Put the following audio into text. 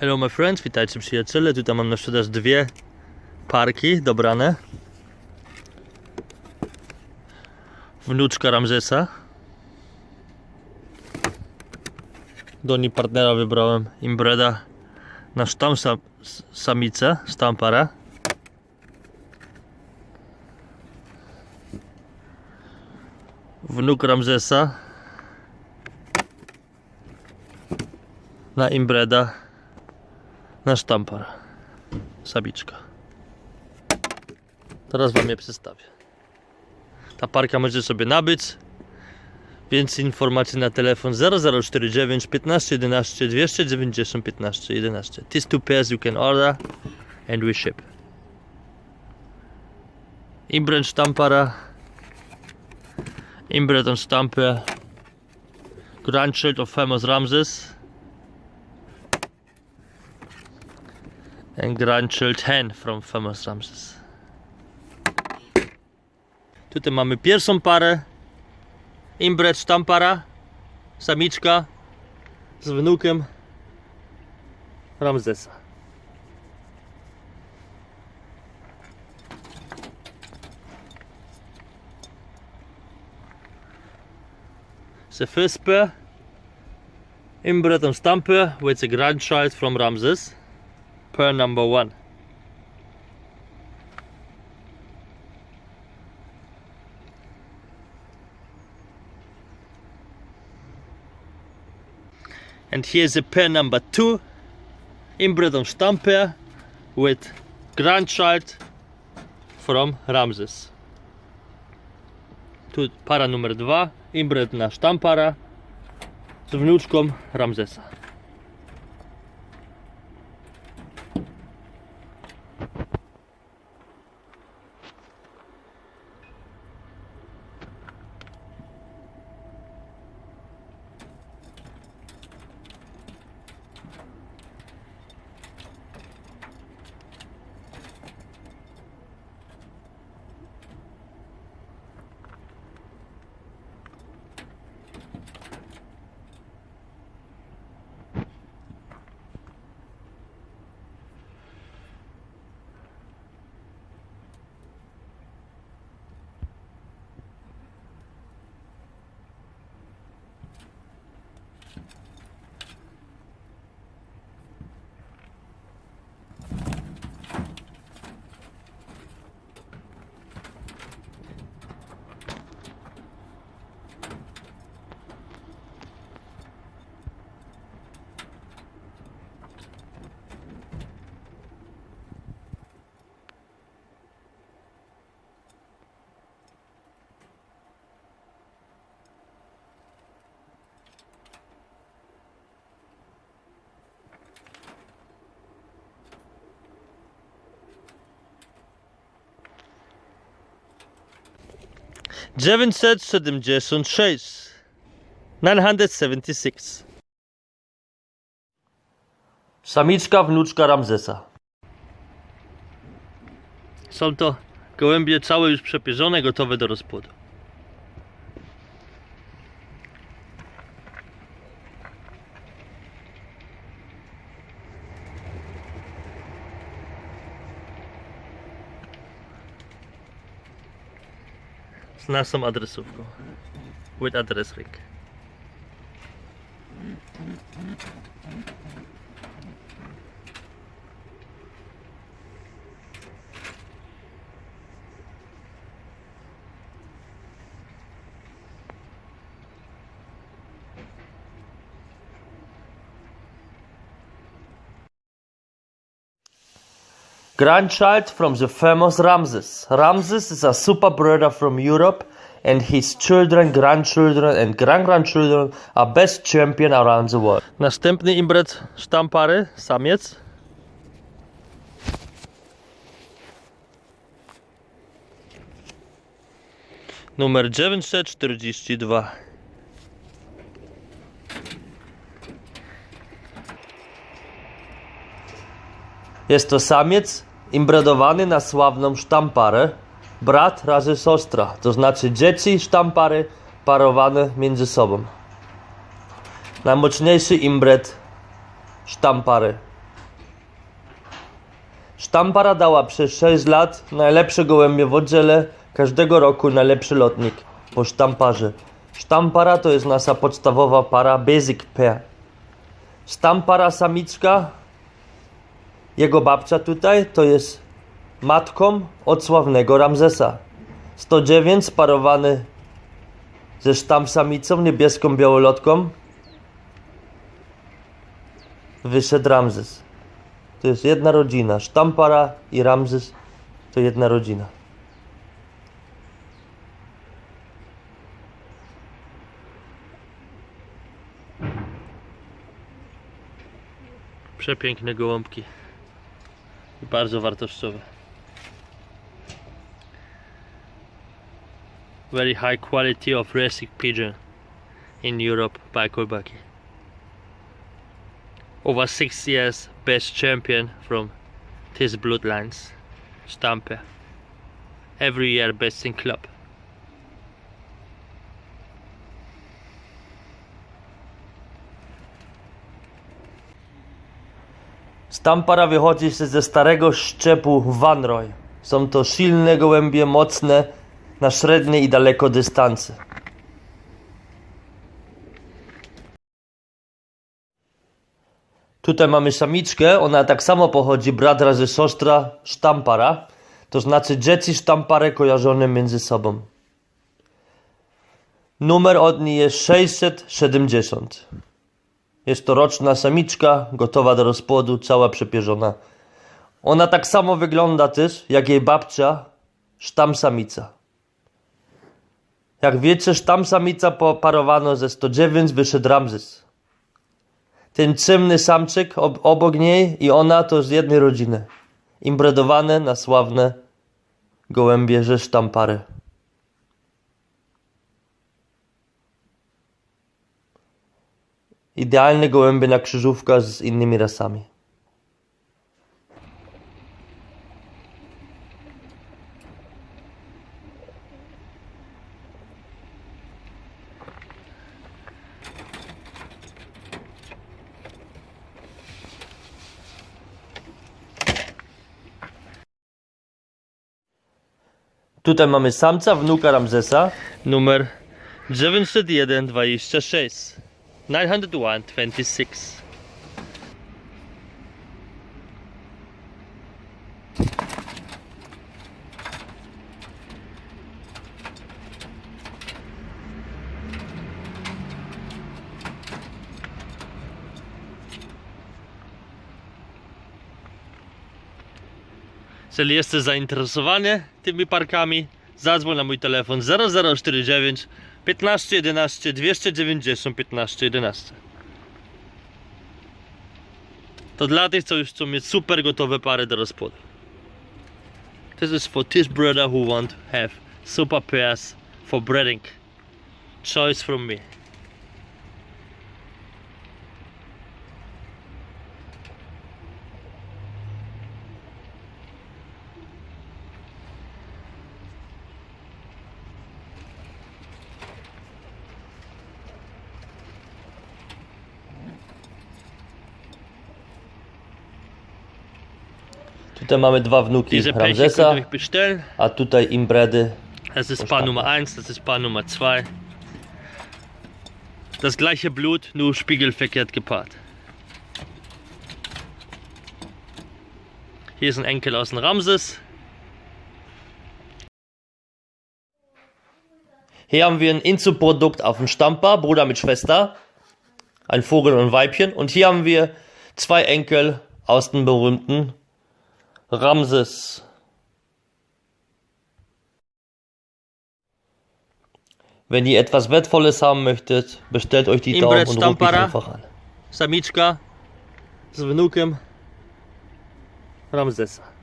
Hello my friends, witajcie przyjaciele. Tutaj mam na sprzedaż dwie parki dobrane. Wnuczka Ramzesa. Do niej partnera wybrałem Imbreda na sztam sam, samicę. Wnuk Ramzesa na Imbreda na sztampar. Sabiczka. Teraz wam je przedstawię. Ta parka możecie sobie nabyć. Więcej informacji na telefon 0049 15 11 290 15 11. These two pairs you can order and we ship. Imbred sztampara. On stamper. Grandchild of famous Ramses. And grandchild hen from famous Ramses. Tutaj mamy pierwszą parę. Imbred sztampara. Samiczka z wnukiem Ramzesa. The first pair. Inbred and Stamper with a grandchild from Ramses per number one. And here's a pair number two, inbred on Stamper with grandchild from Ramses. Tu para numer dwa, inbred na Stampara z wnuczką Ramzesa. Dziewięćset siedemdziesiąt sześć. Nine hundred seventy six. Samiczka wnuczka Ramzesa. Są to gołębie całe już przepierzone, gotowe do rozpłodu. na są adresówką. With address rig. Grandchild from the famous Ramses. Ramses is a super brother from Europe, and his children, grandchildren, and grand grandchildren are best champion around the world. Następny imbret sztampary, samiec. Numer 942. Jest to samiec imbredowany na sławną sztamparę, brat razy siostra, to znaczy dzieci sztampary parowane między sobą. Najmocniejszy imbred sztampary Sztampara dała przez 6 lat najlepsze gołębie w każdego roku najlepszy lotnik po sztamparze. Sztampara to jest nasza podstawowa para basic pair. Sztampara samiczka, jego babcia tutaj to jest matką od sławnego Ramzesa. 109 sparowany ze sztam samicą niebieską białolotką wyszedł Ramzes. To jest jedna rodzina. Sztampara i Ramzes to jedna rodzina. Przepiękne gołąbki. I bardzo wartościowe. Very high quality of racing pigeon in Europe by Kulbaki. Over six years best champion from these bloodlines. Stampe. Every year best in club. Stampara wychodzi się ze starego szczepu Van Roy. Są to silne gołębie, mocne na średnie i daleko dystanse. Tutaj mamy samiczkę, ona tak samo pochodzi brat razy siostra sztampara. To znaczy dzieci sztampare kojarzone między sobą. Numer od niej jest 670. Jest to roczna samiczka, gotowa do rozpłodu, cała przepierzona. Ona tak samo wygląda też, jak jej babcia, sztam samica. Jak wiecie, sztam samica poparowano ze 109 wyszedł Ramzes. Ten ciemny samczyk ob obok niej i ona to z jednej rodziny. Imbredowane na sławne gołębie ze sztampary. Idealne gołębie na krzyżówka z innymi rasami. Tutaj mamy samca wnuka Ramzesa, numer 90126. 901 26. Jeżeli jesteś zainteresowany tymi parkami, zadzwoń na mój telefon 0049 15 11 290 15 11. To dla tych, co już chcą mieć super gotowe pary do rozpłodu. This is for this brother who want have super pairs for breeding. Choice from me. Tutaj mamy dwa wnuki Diese Ramzesa, a tutaj imbredy. Das ist Paar Nummer 1, das ist Paar Nummer 2. Das gleiche Blut, nur spiegelverkehrt gepaart. Hier ist ein Enkel aus dem Ramses. Hier haben wir ein Inzuprodukt auf dem Stamper, Bruder mit Schwester. Ein Vogel und ein Weibchen. Und hier haben wir zwei Enkel aus dem berühmten Ramses. Wenn ihr etwas Wertvolles haben möchtet, bestellt euch die Daumen und ruft mich einfach an. Samiczka z wnukiem Ramzesa.